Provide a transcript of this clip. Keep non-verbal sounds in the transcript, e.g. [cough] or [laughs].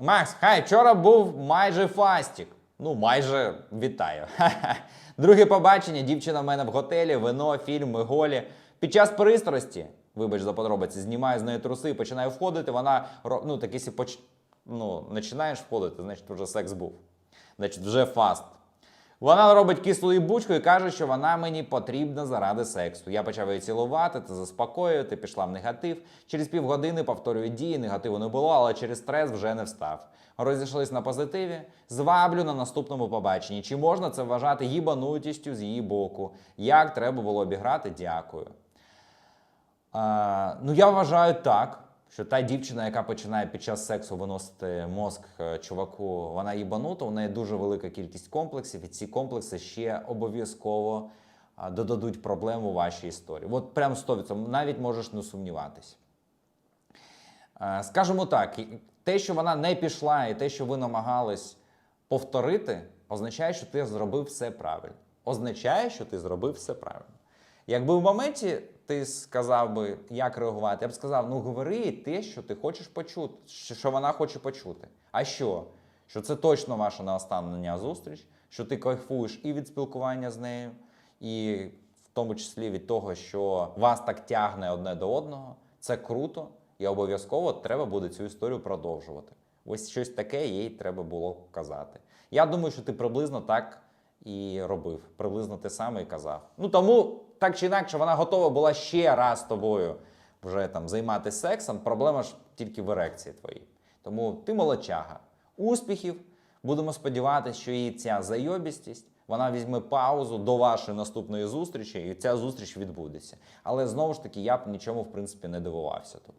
Макс, хай, вчора був майже фастік. Ну, майже вітаю. [laughs] Друге побачення, дівчина в мене в готелі, вино, фільм, ми голі. Під час пристрасті, вибач за подробиці, знімаю з неї труси, починаю входити. Вона ну, так, якщо поч... ну, починаєш входити, значить вже секс був. Значить, вже фаст. Вона робить кислу ібучку і каже, що вона мені потрібна заради сексу. Я почав її цілувати, це заспокоювати, пішла в негатив. Через півгодини повторюю дії, негативу не було, але через стрес вже не встав. Розійшлись на позитиві. Зваблю на наступному побаченні. Чи можна це вважати їбанутістю з її боку? Як треба було обіграти? Дякую. А, ну, я вважаю так, що та дівчина, яка починає під час сексу виносити мозк е, чуваку, вона їбанута, у неї дуже велика кількість комплексів, і ці комплекси ще обов'язково додадуть проблем у вашій історії. От прям 100%, навіть можеш не сумніватись. Е, Скажімо так, те, що вона не пішла, і те, що ви намагались повторити, означає, що ти зробив все правильно. Означає, що ти зробив все правильно. Якби в моменті ти сказав би, як реагувати, я б сказав: ну говори те, що ти хочеш почути, що вона хоче почути. А що? Що це точно ваша неостання зустріч, що ти кайфуєш і від спілкування з нею, і в тому числі від того, що вас так тягне одне до одного. Це круто, і обов'язково треба буде цю історію продовжувати. Ось щось таке їй треба було казати. Я думаю, що ти приблизно так і робив. Приблизно те саме і казав. Ну тому, так чи інакше, вона готова була ще раз тобою вже там займатися сексом. Проблема ж тільки в ерекції твоїй. Тому ти молодчага. Успіхів. Будемо сподіватися, що її ця зайобістість вона візьме паузу до вашої наступної зустрічі, і ця зустріч відбудеться. Але знову ж таки, я б нічому в принципі не дивувався тут.